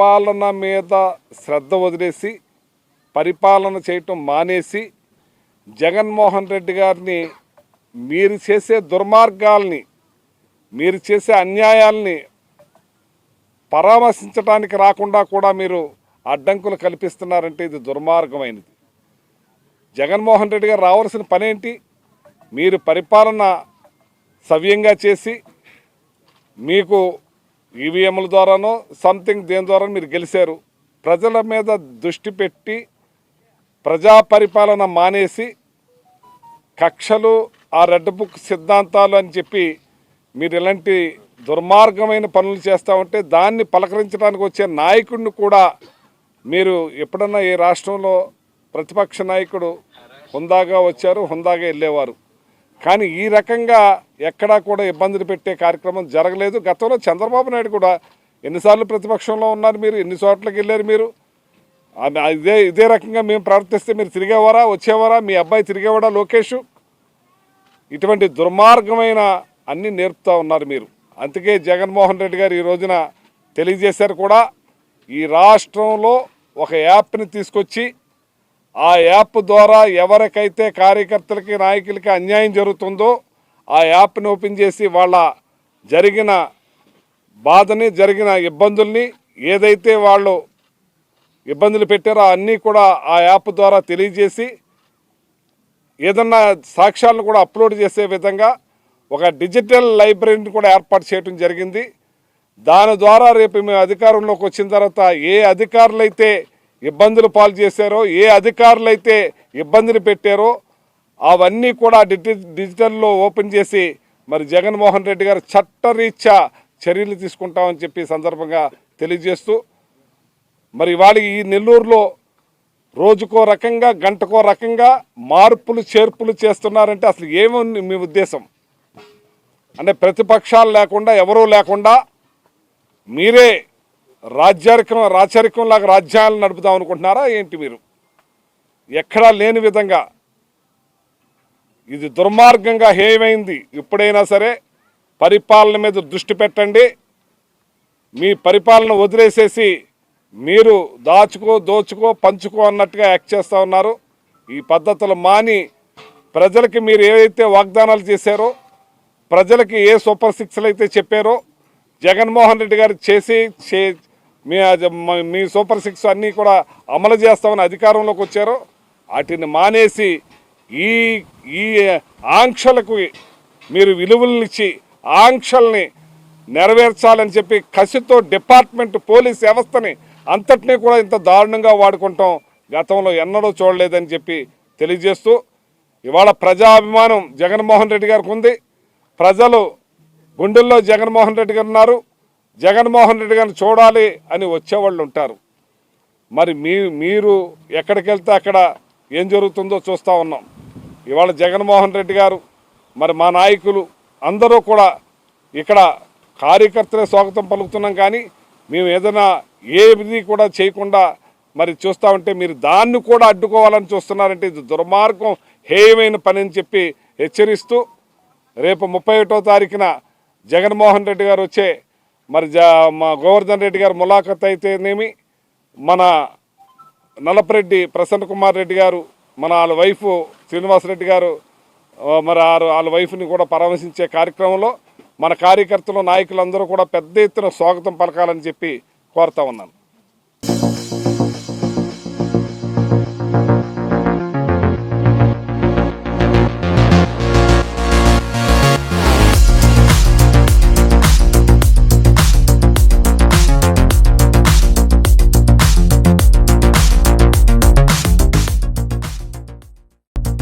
పరిపాలన మీద శ్రద్ధ వదిలేసి పరిపాలన చేయటం మానేసి జగన్మోహన్ రెడ్డి గారిని మీరు చేసే దుర్మార్గాల్ని మీరు చేసే అన్యాయాల్ని పరామర్శించడానికి రాకుండా కూడా మీరు అడ్డంకులు కల్పిస్తున్నారంటే ఇది దుర్మార్గమైనది. జగన్మోహన్ రెడ్డి గారు రావాల్సిన పనేంటి? మీరు పరిపాలన సవ్యంగా చేసి మీకు ఈవీఎంల ద్వారానో సంథింగ్ దేని ద్వారా మీరు గెలిచారు ప్రజల మీద దృష్టి పెట్టి ప్రజా పరిపాలన మానేసి కక్షలు ఆ రెడ్ బుక్ సిద్ధాంతాలు అని చెప్పి మీరు ఇలాంటి దుర్మార్గమైన పనులు చేస్తూ ఉంటే దాన్ని పలకరించడానికి వచ్చే నాయకుడిని కూడా మీరు ఎప్పుడన్నా ఈ రాష్ట్రంలో ప్రతిపక్ష నాయకుడు హుందాగా వచ్చారు హుందాగా వెళ్ళేవారు. కానీ ఈ రకంగా ఎక్కడా కూడా ఇబ్బందులు పెట్టే కార్యక్రమం జరగలేదు. గతంలో చంద్రబాబు నాయుడు కూడా ఎన్నిసార్లు ప్రతిపక్షంలో ఉన్నారు మీరు ఎన్ని చోట్లకి వెళ్ళారు మీరు? ఇదే ఇదే రకంగా మేము ప్రవర్తిస్తే మీరు తిరిగేవారా వచ్చేవారా? మీ అబ్బాయి తిరిగేవాడా లోకేష్? ఇటువంటి దుర్మార్గమైన అన్నీ నేర్పుతా ఉన్నారు మీరు. అందుకే జగన్మోహన్ రెడ్డి గారు ఈ రోజున తెలియజేశారు కూడా ఈ రాష్ట్రంలో ఒక యాప్ని తీసుకొచ్చి ఆ యాప్ ద్వారా ఎవరికైతే కార్యకర్తలకి నాయకులకి అన్యాయం జరుగుతుందో ఆ యాప్ని ఓపెన్ చేసి వాళ్ళ జరిగిన బాధని జరిగిన ఇబ్బందుల్ని ఏదైతే వాళ్ళు ఇబ్బందులు పెట్టారో అన్నీ కూడా ఆ యాప్ ద్వారా తెలియజేసి ఏదన్నా సాక్ష్యాలను కూడా అప్లోడ్ చేసే విధంగా ఒక డిజిటల్ లైబ్రరీని కూడా ఏర్పాటు చేయడం జరిగింది. దాని ద్వారా రేపు మేము అధికారంలోకి వచ్చిన తర్వాత ఏ అధికారులైతే ఇబ్బందులు పాలు చేశారో ఏ అధికారులు అయితే పెట్టారో అవన్నీ కూడా డిజి డిజిటల్లో ఓపెన్ చేసి మరి జగన్మోహన్ రెడ్డి గారు చట్టరీత్యా చర్యలు తీసుకుంటామని చెప్పి సందర్భంగా తెలియజేస్తూ మరి ఇవాళ ఈ నెల్లూరులో రోజుకో రకంగా గంటకో రకంగా మార్పులు చేర్పులు చేస్తున్నారంటే అసలు ఏముంది మీ ఉద్దేశం? అంటే ప్రతిపక్షాలు లేకుండా ఎవరూ లేకుండా మీరే రాజ్యారికం రాచరికంలాగా రాజ్యాలను నడుపుదాం అనుకుంటున్నారా? ఏంటి మీరు? ఎక్కడా లేని విధంగా ఇది దుర్మార్గంగా హేయమైంది. ఇప్పుడైనా సరే పరిపాలన మీద దృష్టి పెట్టండి. మీ పరిపాలన వదిలేసేసి మీరు దాచుకో దోచుకో పంచుకో అన్నట్టుగా యాక్ట్ చేస్తూ ఉన్నారు. ఈ పద్ధతులు మాని ప్రజలకి మీరు ఏవైతే వాగ్దానాలు చేశారో ప్రజలకి ఏ సూపర్ సిక్స్లు అయితే చెప్పారో జగన్మోహన్ రెడ్డి గారు చేసి చే మీ అది- మీ సూపర్ సిక్స్ అన్నీ కూడా అమలు చేస్తామని అధికారంలోకి వచ్చారో. వాటిని మానేసి ఈ ఈ ఆంక్షలకు మీరు విలువలనిచ్చి ఆంక్షల్ని నెరవేర్చాలని చెప్పి కసితో డిపార్ట్మెంట్ పోలీస్ వ్యవస్థని అంతటినీ కూడా ఇంత దారుణంగా వాడుకుంటాం. గతంలో ఎన్నడూ చూడలేదని చెప్పి తెలియజేస్తూ ఇవాళ ప్రజాభిమానం జగన్మోహన్ రెడ్డి గారికి ఉంది. ప్రజలు గుండెల్లో జగన్మోహన్ రెడ్డి గారు ఉన్నారు. జగన్మోహన్ రెడ్డి గారిని చూడాలి అని వచ్చేవాళ్ళు ఉంటారు. మరి మీ మీరు ఎక్కడికి వెళ్తే అక్కడ ఏం జరుగుతుందో చూస్తూ ఉన్నాం. ఇవాళ జగన్మోహన్ రెడ్డి గారు మరి మా నాయకులు అందరూ కూడా ఇక్కడ కార్యకర్తలే స్వాగతం పలుకుతున్నాం కానీ మేము ఏదైనా ఏది కూడా చేయకుండా మరి చూస్తూ ఉంటే మీరు దాన్ని కూడా అడ్డుకోవాలని చూస్తున్నారంటే ఇది దుర్మార్గం హేయమైన పని అని చెప్పి హెచ్చరిస్తూ రేపు ముప్పై ఒకటో తారీఖున జగన్మోహన్ రెడ్డి గారు వచ్చే మరి జా మా గోవర్ధన్ రెడ్డి గారు ములాఖత్ అయితేనేమి మన నలపరెడ్డి ప్రసన్న కుమార్ రెడ్డి గారు మన వాళ్ళ వైఫ్ శ్రీనివాసరెడ్డి గారు మరి వారు వాళ్ళ వైఫ్ని కూడా పరామర్శించే కార్యక్రమంలో మన కార్యకర్తలు నాయకులందరూ కూడా పెద్ద ఎత్తున స్వాగతం పలకాలని చెప్పి కోరుతా ఉన్నాను.